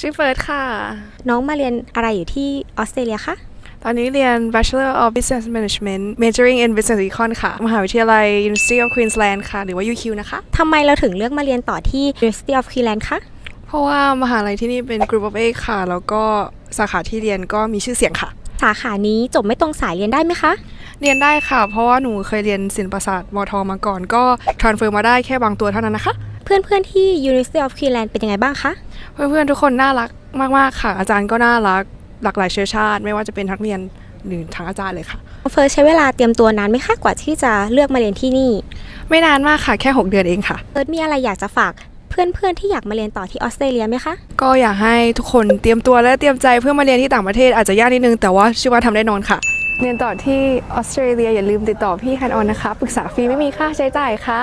ชื่อเฟิร์สค่ะ น้องมาเรียนอะไรอยู่ที่ออสเตรเลียคะ ตอนนี้เรียน Bachelor of Business Management majoring in Business Econ ค่ะ มหาวิทยาลัย University of Queensland ค่ะ หรือว่า UQ นะคะ ทำไมเราถึงเลือกมาเรียนต่อที่ University of Queensland คะ เพราะว่ามหาลัยที่นี่เป็น Group of Eight ค่ะ แล้วก็สาขาที่เรียนก็มีชื่อเสียงค่ะ สาขานี้จบไม่ตรงสายเรียนได้ไหมคะ เรียนได้ค่ะ เพราะว่าหนูเคยเรียนศิลปศาสตร์มทมาก่อน ก็ transfer มาได้แค่บางตัวเท่านั้นนะคะ เพื่อนๆที่ University of Queensland เป็นยังไงบ้างคะ เพื่อนๆทุกคนน่ารักมากๆค่ะ อาจารย์ก็น่ารักหลากหลายเชื้อชาติ ไม่ว่าจะเป็นทักเรียนหรือทั้งอาจารย์เลยค่ะ เฟิร์สใช้เวลาเตรียมตัวนานไหมคะกว่าที่จะเลือกมาเรียนที่นี่ ไม่นานมากค่ะแค่ 6 เดือนเองค่ะ เฟิร์สมีอะไรอยากจะฝากเพื่อนๆที่อยากมาเรียนต่อที่ออสเตรเลียไหมคะ ก็อยากให้ทุกคนเตรียมตัวและเตรียมใจเพื่อมาเรียนที่ต่างประเทศอาจจะยากนิดนึงแต่ว่าเชื่อว่าทำได้นอนค่ะ เรียนต่อที่ออสเตรเลียอย่าลืมติดต่อพี่คันออนนะคะปรึกษาฟรีไม่มีค่าใช้จ่ายค่ะ